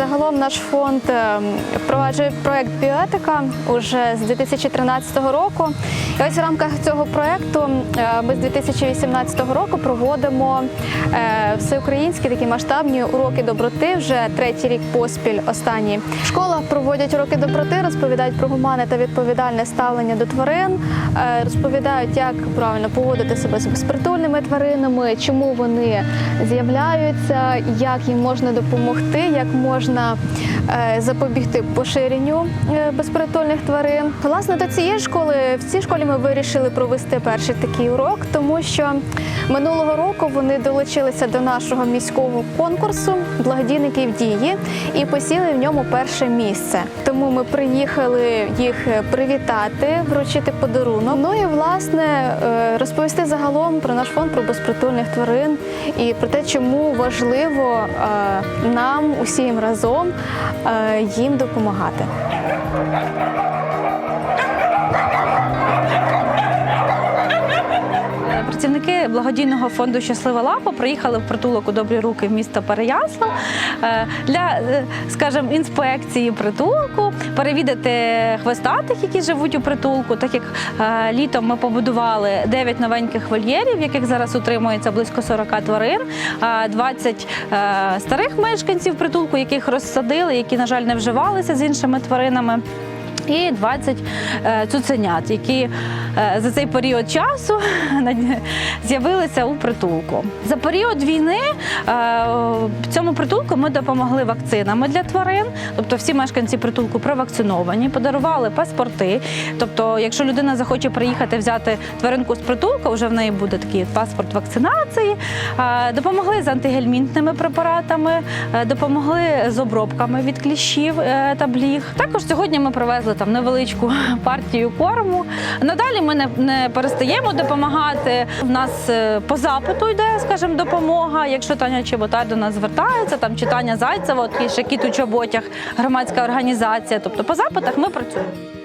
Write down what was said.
Загалом наш фонд е, впроваджує проект біоетика уже з 2013 року. І ось в рамках цього проекту е, ми з 2018 року проводимо е, всеукраїнські такі масштабні уроки доброти вже третій рік поспіль. Останні в школах проводять уроки доброти, розповідають про гуманне та відповідальне ставлення до тварин, розповідають, як правильно поводити себе з безпритульними тваринами, чому вони з'являються, як їм можна допомогти, як можна е, запобігти поширенню е, безпритульних тварин. Власне, до цієї школи в цій школі ми вирішили провести перший такий урок, тому що минулого року вони долучилися до нашого міського конкурсу благодійники в дії і посіли в ньому перше місце. Тому ми приїхали їх привітати, вручити подарунок. Ну і власне е, розповісти загалом про наш фонд про безпритульних тварин і про те, чому важливо е, нам усім разом е, їм допомагати. Працівники благодійного фонду Щаслива лапа приїхали в притулок у добрі руки в місто Переяслав е, для, е, скажімо, інспекції притулку, перевідати хвостатих, які живуть у притулку. Так як е, літом ми побудували 9 новеньких вольєрів, яких зараз утримується близько 40 тварин, е, 20 е, старих мешканців притулку, яких розсадили, які, на жаль, не вживалися з іншими тваринами. І 20 е, цуценят, які за цей період часу з'явилися у притулку. За період війни е, цьому притулку ми допомогли вакцинами для тварин. Тобто всі мешканці притулку провакциновані, подарували паспорти. Тобто, якщо людина захоче приїхати взяти тваринку з притулку, вже в неї буде такий паспорт вакцинації. Е, Допомогли з антигельмінтними препаратами, е, допомогли з обробками від кліщів е, та бліг. Також сьогодні ми привезли там невеличку партію корму. Надалі ми не, не перестаємо допомагати. У нас е, по запиту йде, скажімо, допомога. Якщо Таня Чеботар до нас звертається, там читання Зайцева, от і ще кіт у чоботях, громадська організація. Тобто по запитах ми працюємо.